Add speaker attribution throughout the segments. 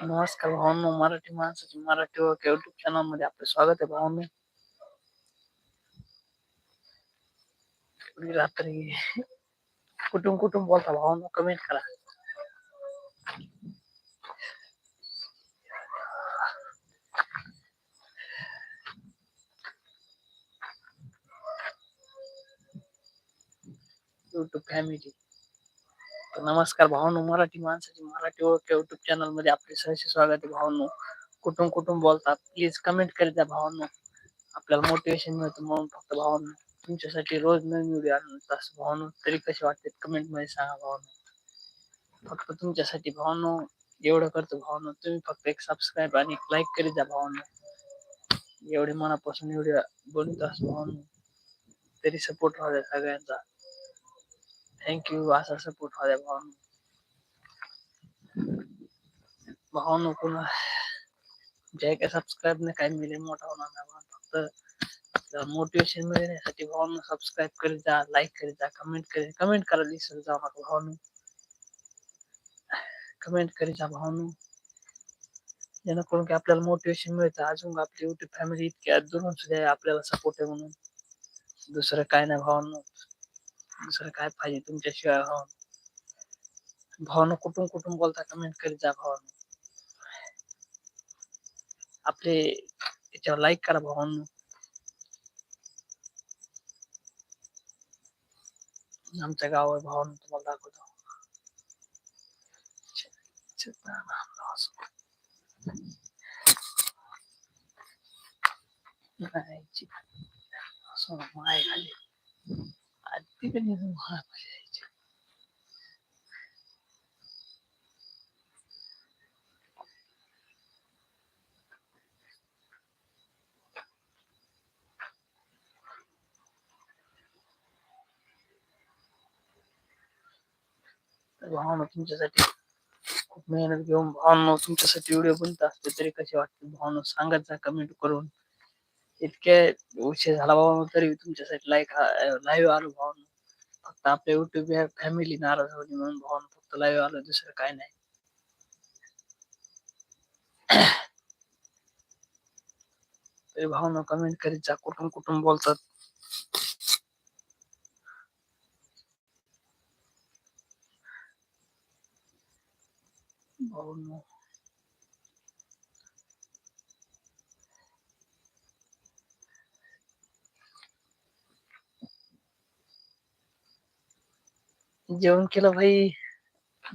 Speaker 1: नमस्कार भावांनो मराठी माणसाची मराठी ओळख युट्यूब चॅनल मध्ये आपले स्वागत आहे भावांनो रात्री कुठून कुठून बोलता भावांनो कमेंट करा युट्यूब फॅमिली नमस्कार भावांनो, मराठी माणसाची मराठी ओळख युट्यूब चॅनल मध्ये आपले सहर्ष स्वागत आहे भावांनो. कुठून कुठून बोलतात. प्लीज़ कमेंट करीत जा भावांनो. आपल्याला मोटिवेशन मिळतं म्हणून फक्त भावांनो. तुमच्यासाठी रोज नवीन व्हिडिओ आणत असतो भावांनो, तरी कसे वाटते कमेंट मध्ये सांगा भावांनो. फक्त तुमच्यासाठी भावांनो, एवढं करतो भावांनो. तुम्ही फक्त एक सबस्क्राईब आणि लाईक करीत जा भावांनो. एवढे मनापासून एवढे बनवत असतो भावांनो. तरी सपोर्ट राहू द्या सगळ्यांचा. थँक्यू असा सपोर्ट राहू द्या भावांनो भावांनो पुन्हा जे काय सबस्क्राईब ने काय मिळे मोठा होणार. फक्त मोटिवेशन मिळण्यासाठी भावांनो सबस्क्राईब करीत जा लाईक करीत जा कमेंट करीत कमेंट करायला विसरत जाऊ नका भावांनो कमेंट करीत जा भावांनो जेणेकरून की आपल्याला मोटिवेशन मिळतं अजून आपली युट्यूब फॅमिली इतकी दुरून सुद्धा आपल्याला सपोर्ट आहे म्हणून दुसरं काय नाही दुसरं काय पाहिजे तुमच्याशिवाय भावांनो भावांनो कुठून कुठून बोलता कमेंट करीत जा भावांनो आपले याच्यावर लाईक करा भावांनो आमच्या गावावर भावांनो तुम्हाला दाखवतो नाही आधी कधी माय पाहिजे भावना तुमच्यासाठी. खूप मेहनत घेऊन भावांनो तुमच्यासाठी व्हिडिओ बनत असते तरी कसे वाटते भावना? सांगत जा कमेंट करून. इतके उशीर झाला भावना तरी तुमच्यासाठी लाईक लाईव्ह आलो भावना. फक्त आपल्या युट्यूब या फॅमिली नाराज़ होती म्हणून भावांनो फक्त लाईव्ह दुसरं काय नाही। कमेंट करीत जा कुठून कुठून बोलतात भावांनो जेवण केलं भाई.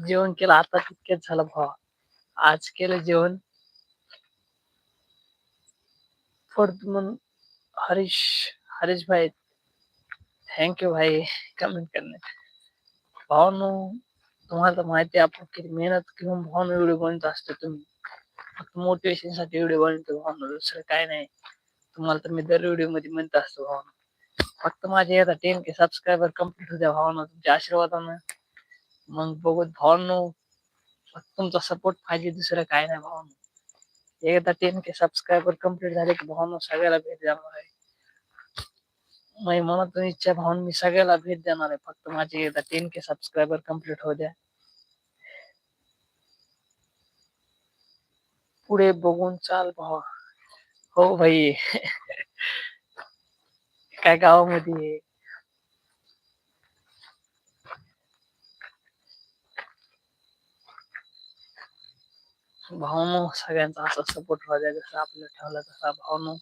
Speaker 1: जेवण केलं. आता तितक्याच झालं भावा. आज केलं जेवण. म्हणून हरीश हरीश भाई. थँक्यू भाई. कमेंट करणे. भावानो, तुम्हाला तर माहिती आहे, आपण किती मेहनत घेऊन भावनो व्हिडिओ बनवत असतो तुम्ही. फक्त मोटिवेशन साठी व्हिडिओ बनवतो भावनो. दुसरं काय नाही. तुम्हाला तर मी दर व्हिडिओ मध्ये म्हणत असतो भावनो. फक्त माझे आता टेन के सबस्क्रायबर कंप्लीट होत्या भावना तुमच्या आशीर्वादानं मग बघत भावांनो तुमचा सपोर्ट पाहिजे दुसरं काय नाही टेन के झाले की सगळ्याला भेट देणार आहे मनातून इच्छा भावून मी सगळ्याला भेट देणार आहे फक्त माझे एकदा टेन के सबस्क्रायबर द्या पुढे बघून चाल हो भाई। आहे. भावनो सगळ्यांचा असा सपोर्ट राहू जसं आपलं ठेवला तसा भावनो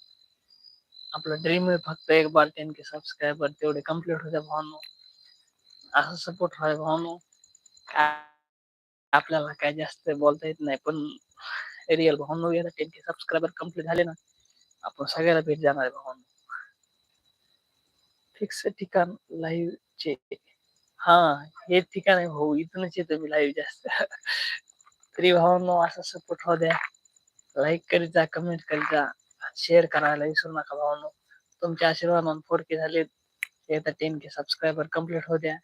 Speaker 1: आपलं ड्रीम आहे फक्त एक बार टेन के सबस्क्रायबर तेवढे कंप्लीट होत्या भावनो असं सपोर्ट राहा भावनो आपल्याला काय जास्त बोलता येत नाही पण रिअल भावनो टेन के सबस्क्रायबर कंप्लीट झाले ना आपण सगळ्याला भेट जाणार भावनो फिक्स ठिकाण लाईव्ह चे हा, हे ठिकाण भाऊ. जास्त. तरी भावांनो, असा सपोर्ट होऊ द्या. लाईक करीत जा कमेंट करीत जा. करायला विसरू नका भावांनो. तुमच्या आशीर्वादाने फोर के झाले टेन के सबस्क्रायबर कंप्लीट होऊ द्या.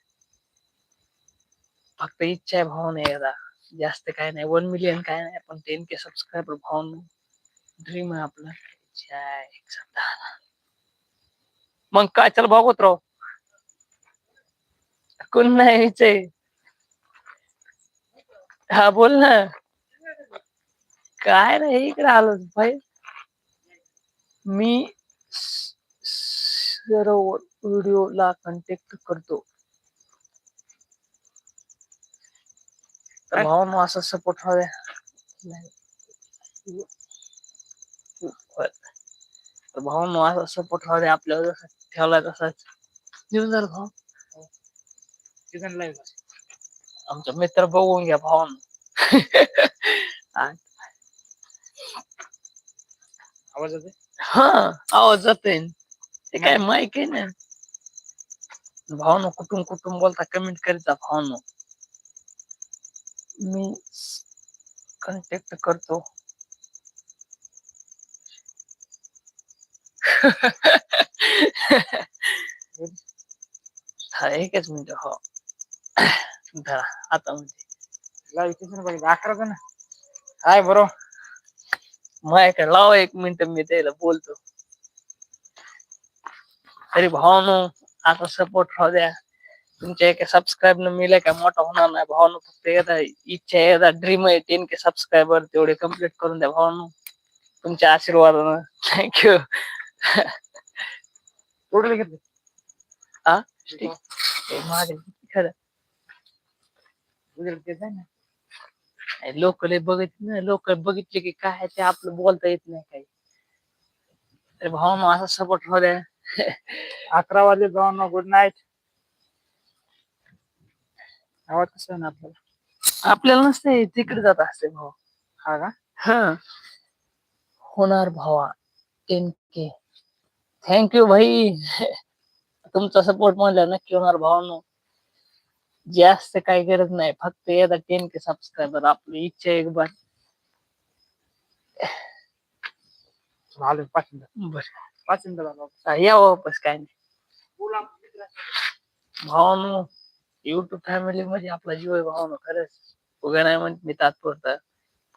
Speaker 1: फक्त इच्छा आहे भावाने एकदा. जास्त काय नाही. वन मिलियन काय नाही. पण टेन के सबस्क्रायबर भावांनो. ड्रीम आहे आपलं. मग काय चल भागवतराव कोण नाही विचार हा बोल ना. काय नाही इकडे आलो भाई मी स- सर्व व्हिडिओला कॉन्टॅक्ट करतो. तर असा सपोर्ट हवे. तर असा सपोर्ट हवे आपल्याला. ठेवलाय तसाच. येऊन झालं भाऊ.
Speaker 2: चिकन लाईव्ह
Speaker 1: आमचा मित्र बघून घ्या भावांनो
Speaker 2: आवाज़ येते
Speaker 1: हा आवाज़ जातोय ते काय माहित आहे ना? भावानो कुठून कुठून बोलता कमेंट करीत जा भावानो मी कॉन्टॅक्ट करतो. एकच मिनिट हो धरा आता
Speaker 2: अकरा जण हाय बरो
Speaker 1: लावा एक मिनिट मी त्याला बोलतो आता सपोर्ट राहू द्या तुमच्या एका सबस्क्राईब न मिले काय मोठा होणार नाही भावानो फक्त एकदा इच्छा एकदा ड्रीम आहे टेन के सबस्क्रायबर तेवढे कंप्लीट करून द्या भावानो तुमच्या आशीर्वादानं थँक्यू
Speaker 2: तोडले घेतले.
Speaker 1: हा मागे. खरं. लोक लय बघित ना. लोक बघितले की काय ते आपलं बोलता येत नाही काही. तर भावानो असा सपोर्ट राहू द्या.
Speaker 2: अकरा वाजले जाऊन गुड नाईट आवाज कसा ना आपल्याला?
Speaker 1: आपल्याला नसते तिकडे जात असते भाऊ.
Speaker 2: हा का?
Speaker 1: हा. होणार भावा. टेन के. थँक्यू भाई। तुमचा सपोर्ट म्हणला नक्की होणार भावानो. जास्त काही गरज नाही फक्त टेन के सबस्क्रायबर आपली इच्छा एक बार.
Speaker 2: आलो पाच मिनिटं
Speaker 1: बर
Speaker 2: पाच
Speaker 1: या वापस काय नाही. भावानो युट्यूब फॅमिली मध्ये आपला जीव आहे भावानो खरंच. उगा नाही म्हणत मी तात्पुरता.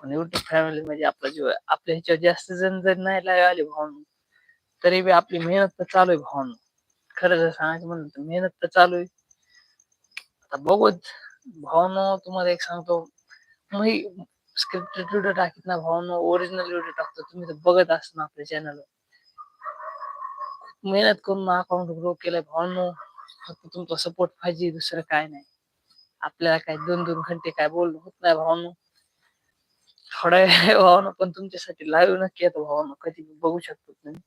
Speaker 1: पण युट्यूब फॅमिली मध्ये आपला जीव आहे. आपल्या ह्याच्यावर जास्त जण जर नाही लाईव्ह आले भावानो तरी बी आपली मेहनत तर चालू आहे भावानो. खरं मेहनत तर चालू आहे. आता बघूच भावानो, तुम्हाला एक सांगतो. स्क्रिप्टेड ओरिजिनल व्हिडिओ मेहनत करून अकाउंट ग्रो केलंय सपोर्ट पाहिजे, दुसरं काय नाही. काय दोन दोन घंटे काय बोलणं थोडा पण तुमच्यासाठी लाईव्ह नक्की येतो भावानो. कधी बघू शकतो तुम्ही.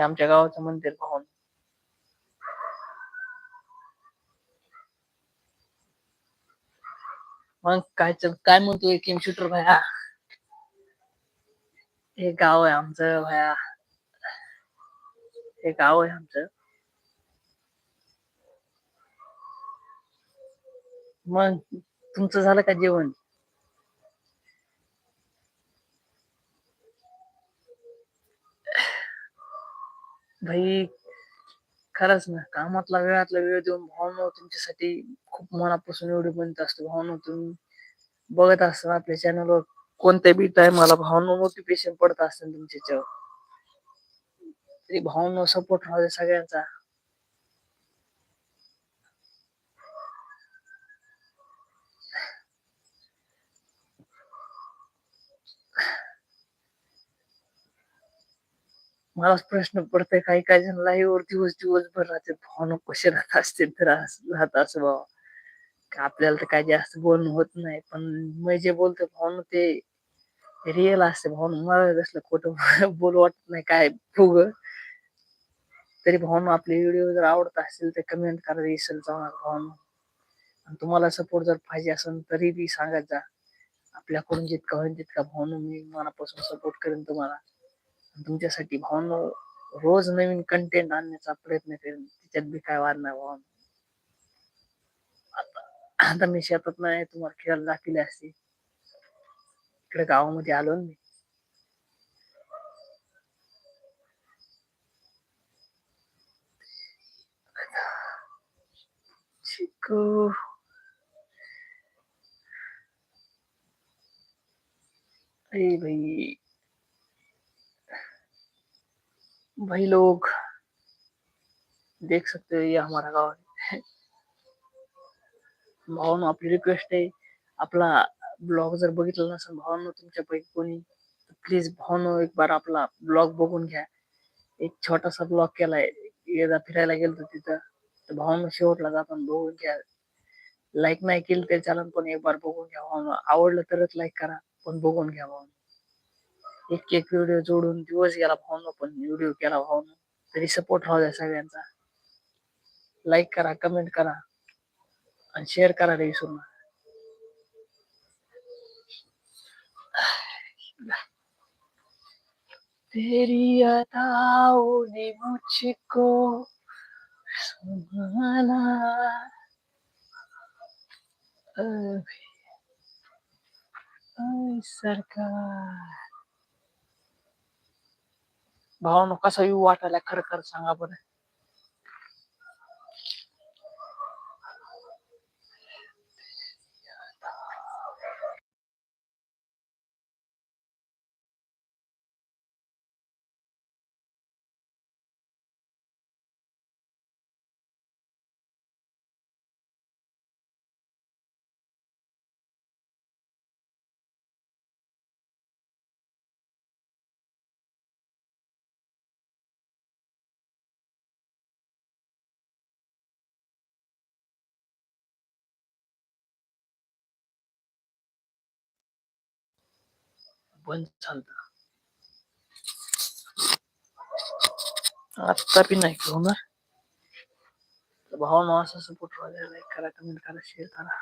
Speaker 1: हे आमच्या गावाचं मंदिर पाहून. मग काय काय म्हणतोय किम शूटर भया? हे गाव आहे आमचं भया. हे गाव आहे आमचं. मग तुमचं झालं का जेवण? भाई खरंच ना कामातला वेळातला वेळ देऊन भावनो तुमच्यासाठी खूप मनापासून एवढी बनत असतो. भावनो तुम्ही बघत असताना आपल्या चॅनलवर कोणत्या बी टायमाला भावनो मोटिवेशन पडत असतं तुमच्या तरी भावनो सपोर्ट राहू सगळ्यांचा. मलाच प्रश्न पडतोय काही काही जण लाईव्ह वर दिवस दिवसभर राहते भावना कसे राहत असतील तर राहत असं बाबा का आपल्याला तर काय जास्त बोलणं होत नाही. पण मी जे बोलतो भावनो ते रिअल असते भावनो मला कसलं खोटं बोल वाटत नाही काय फुग. तरी भावना आपले व्हिडिओ जर आवडत असेल तर कमेंट करा विसर जाऊ नका आणि तुम्हाला सपोर्ट जर पाहिजे असेल तरी बी सांगत जा. आपल्याकडून जितका होईल तितका भावनो मी मनापासून सपोर्ट करेन तुम्हाला. तुमच्यासाठी भावनो, रोज नवीन कंटेंट आणण्याचा प्रयत्न करेन. त्याच्यात बी काय वाद नाही भावनो. आता मी शेतात नाही, तुम्हाला खेळायला दाखवले असते. इकडे गावामध्ये आलो मी. अरे भाई भाई लोग देख सकते हो ये हमारा गांव है। भावनो आपली रिक्वेस्ट आहे आपला ब्लॉग जर बघितला नसेल भावांनो तुमच्यापैकी कोणी प्लीज भावांनो एक बार आपला ब्लॉग बघून घ्या. एक छोटासा ब्लॉग केलाय. एकदा फिरायला गेलतो तिथं तर भावांनो शेवटला जाताना बघून घ्या. लाईक नाही केली तरी चालन पण एक बार बघून घ्या. भावांनो आवडलं तरच लाईक करा पण बघून घ्या भावांनो. एक एक व्हिडिओ जोडून दिवस गेला भावांनो पण व्हिडिओ केला भावांनो तरी सपोर्ट राहू द्या सगळ्यांचा. लाईक करा कमेंट करा. आणि शेअर करायला विसरू नका. तेरी अदाओं ने मुझको संभाला अभी ऐ सरकार। भावानो कसा येऊ वाटायला खरं खरं सांगा बरं. बंद चालतं आत्ता बी नाही घेऊ ना. भावानो असं सपोर्ट लाईक करा कमेंट करा शेअर करा.